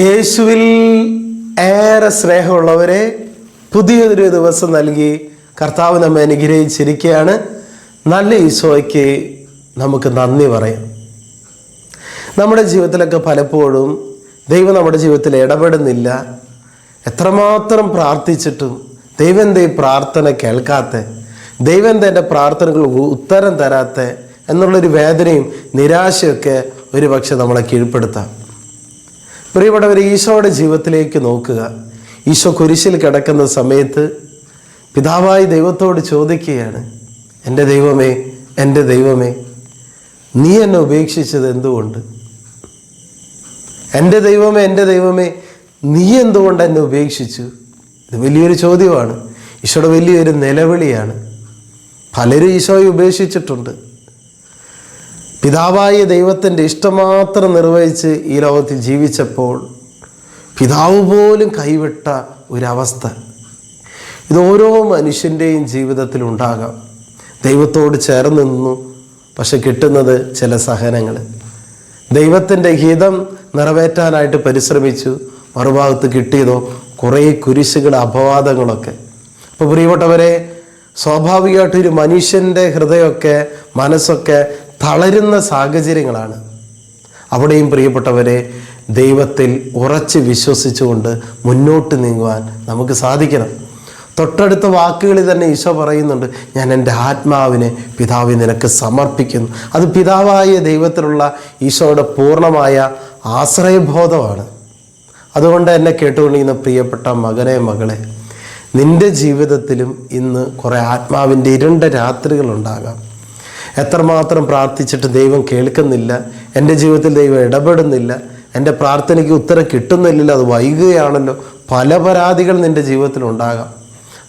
യേശുവിൽ ഏറെ സ്നേഹമുള്ളവരെ പുതിയൊരു ദിവസം നൽകി കർത്താവ് നമ്മെ അനുഗ്രഹിച്ചിരിക്കുകയാണ്. നല്ല ഈശോയ്ക്ക് നമുക്ക് നന്ദി പറയാം. നമ്മുടെ ജീവിതത്തിലൊക്കെ പലപ്പോഴും ദൈവം നമ്മുടെ ജീവിതത്തിൽ ഇടപെടുന്നില്ല. എത്രമാത്രം പ്രാർത്ഥിച്ചിട്ടും ദൈവം എന്തേ പ്രാർത്ഥന കേൾക്കാത്ത ദൈവം എന്താ എന്റെ പ്രാർത്ഥനകൾ ഉത്തരം തരാത്ത എന്നുള്ളൊരു വേദനയും നിരാശയൊക്കെ ഒരുപക്ഷെ നമ്മളെ കീഴ്പ്പെടുത്താം. പ്രിയപ്പെട്ടവർ ഈശോയുടെ ജീവിതത്തിലേക്ക് നോക്കുക. ഈശോ കുരിശിൽ കിടക്കുന്ന സമയത്ത് പിതാവായി ദൈവത്തോട് ചോദിക്കുകയാണ് എന്റെ ദൈവമേ എന്റെ ദൈവമേ നീ എന്നെ ഉപേക്ഷിച്ചത് എന്തുകൊണ്ട്? എന്റെ ദൈവമേ എന്റെ ദൈവമേ നീ എന്തുകൊണ്ട് എന്നെ ഉപേക്ഷിച്ചു? ഇത് വലിയൊരു ചോദ്യമാണ്. ഈശോയുടെ വലിയൊരു നിലവിളിയാണ്. പലരും ഈശോയെ ഉപേക്ഷിച്ചിട്ടുണ്ട്. പിതാവായ ദൈവത്തിന്റെ ഇഷ്ടമാത്രം നിർവഹിച്ച് ഈ ലോകത്തിൽ ജീവിച്ചപ്പോൾ പിതാവ് പോലും കൈവിട്ട ഒരവസ്ഥ. ഇത് ഓരോ മനുഷ്യന്റെയും ജീവിതത്തിൽ ഉണ്ടാകാം. ദൈവത്തോട് ചേർന്ന് നിന്നു പക്ഷെ കിട്ടുന്നത് ചില സഹനങ്ങൾ. ദൈവത്തിന്റെ ഹിതം നിറവേറ്റാനായിട്ട് പരിശ്രമിച്ചു മറുഭാഗത്ത് കിട്ടിയതോ കുറേ കുരിശുകൾ അപവാദങ്ങളൊക്കെ. അപ്പോൾ പ്രിയപ്പെട്ടവരെ സ്വാഭാവികമായിട്ട് ഒരു മനുഷ്യന്റെ ഹൃദയമൊക്കെ മനസ്സൊക്കെ തളരുന്ന സാഹചര്യങ്ങളാണ്. അവിടെയും പ്രിയപ്പെട്ടവരെ ദൈവത്തിൽ ഉറച്ച് വിശ്വസിച്ചുകൊണ്ട് മുന്നോട്ട് നീങ്ങുവാൻ നമുക്ക് സാധിക്കണം. തൊട്ടടുത്ത വാക്കുകളിൽ തന്നെ ഈശോ പറയുന്നുണ്ട് ഞാൻ എന്റെ ആത്മാവിനെ പിതാവിന് നിനക്ക് സമർപ്പിക്കുന്നു. അത് പിതാവായ ദൈവത്തിലുള്ള ഈശോയുടെ പൂർണമായ ആശ്രയബോധമാണ്. അതുകൊണ്ട് എന്നെ കേട്ടുകൊണ്ടിരിക്കുന്ന പ്രിയപ്പെട്ട മകനെ മകളെ നിന്റെ ജീവിതത്തിലും ഇന്ന് കുറേ ആത്മാവിന്റെ ഇരുണ്ട രാത്രികളുണ്ടാകാം. എത്രമാത്രം പ്രാർത്ഥിച്ചിട്ട് ദൈവം കേൾക്കുന്നില്ല എന്റെ ജീവിതത്തിൽ ദൈവം ഇടപെടുന്നില്ല എന്റെ പ്രാർത്ഥനയ്ക്ക് ഉത്തരം കിട്ടുന്നില്ലല്ലോ അത് വൈകുകയാണല്ലോ. പല പരാതികൾ നിന്റെ ജീവിതത്തിൽ ഉണ്ടാകാം.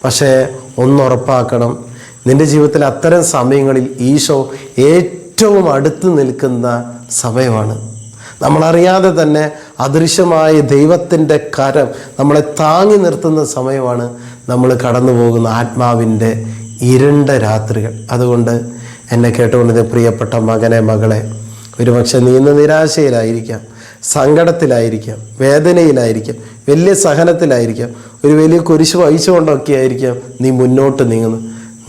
പക്ഷേ ഒന്നുറപ്പാക്കണം നിന്റെ ജീവിതത്തിൽ അത്തരം സമയങ്ങളിൽ ഈശോ ഏറ്റവും അടുത്ത് നിൽക്കുന്ന സമയമാണ്. നമ്മളറിയാതെ തന്നെ അദൃശ്യമായ ദൈവത്തിന്റെ കരം നമ്മളെ താങ്ങി നിർത്തുന്ന സമയമാണ് നമ്മൾ കടന്നു പോകുന്ന ആത്മാവിന്റെ ഇരുണ്ട രാത്രികൾ. അതുകൊണ്ട് എന്നെ കേട്ടുകൊണ്ട് പ്രിയപ്പെട്ട മകനെ മകളെ ഒരുപക്ഷെ നീ ഇന്ന് നിരാശയിലായിരിക്കാം സങ്കടത്തിലായിരിക്കാം വേദനയിലായിരിക്കാം വലിയ സഹനത്തിലായിരിക്കാം ഒരു വലിയ കുരിശ് വഹിച്ചുകൊണ്ടൊക്കെ ആയിരിക്കാം നീ മുന്നോട്ട് നീങ്ങുന്നു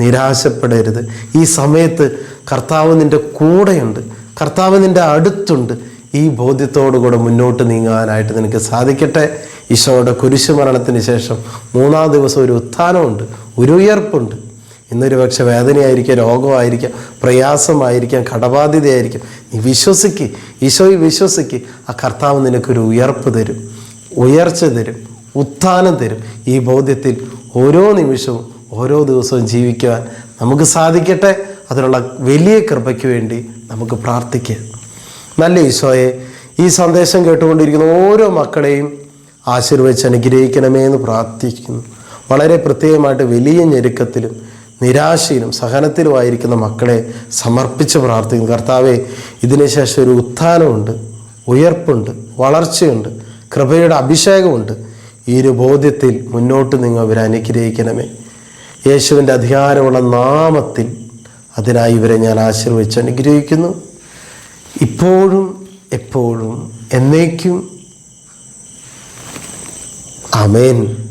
നിരാശപ്പെടരുത്. ഈ സമയത്ത് കർത്താവ് നിന്റെ കൂടെയുണ്ട്. കർത്താവ് നിന്റെ അടുത്തുണ്ട്. ഈ ബോധ്യത്തോടു കൂടെ മുന്നോട്ട് നീങ്ങാനായിട്ട് നിനക്ക് സാധിക്കട്ടെ. ഈശോയുടെ കുരിശു മരണത്തിന് ശേഷം മൂന്നാം ദിവസം ഒരു ഉത്ഥാനമുണ്ട് ഒരു ഉയർപ്പുണ്ട്. ഇന്നൊരു പക്ഷെ വേദനയായിരിക്കാം രോഗമായിരിക്കാം പ്രയാസമായിരിക്കാം കടബാധ്യതയായിരിക്കാം. നീ വിശ്വസിക്ക് ഈശോയിൽ വിശ്വസിക്ക്. ആ കർത്താവ് നിനക്കൊരു ഉയർപ്പ് തരും ഉയർച്ച തരും ഉത്ഥാനം തരും. ഈ ബോധ്യത്തിൽ ഓരോ നിമിഷവും ഓരോ ദിവസവും ജീവിക്കുവാൻ നമുക്ക് സാധിക്കട്ടെ. അതിനുള്ള വലിയ കൃപയ്ക്ക് വേണ്ടി നമുക്ക് പ്രാർത്ഥിക്കാം. നല്ല ഈശോയെ ഈ സന്ദേശം കേട്ടുകൊണ്ടിരിക്കുന്ന ഓരോ മക്കളെയും ആശീർവദിച്ച് അനുഗ്രഹിക്കണമേ എന്ന് പ്രാർത്ഥിക്കുന്നു. വളരെ പ്രത്യേകമായിട്ട് വലിയ ഞെരുക്കത്തിലും നിരാശയിലും സഹനത്തിലുമായിരിക്കുന്ന മക്കളെ സമർപ്പിച്ച് പ്രാർത്ഥിക്കുന്നു. കർത്താവെ ഇതിനുശേഷം ഒരു ഉത്ഥാനമുണ്ട് ഉയർപ്പുണ്ട് വളർച്ചയുണ്ട് കൃപയുടെ അഭിഷേകമുണ്ട്. ഈ ഒരു ബോധ്യത്തിൽ മുന്നോട്ട് നിങ്ങൾ ഇവരെ അനുഗ്രഹിക്കണമേ. യേശുവിന്റെ അധികാരമുള്ള നാമത്തിൽ അതിനായി ഇവരെ ഞാൻ ആശീർവദിച്ച് അനുഗ്രഹിക്കുന്നു. ഇപ്പോഴും എപ്പോഴും എന്നേക്കും. അമേൻ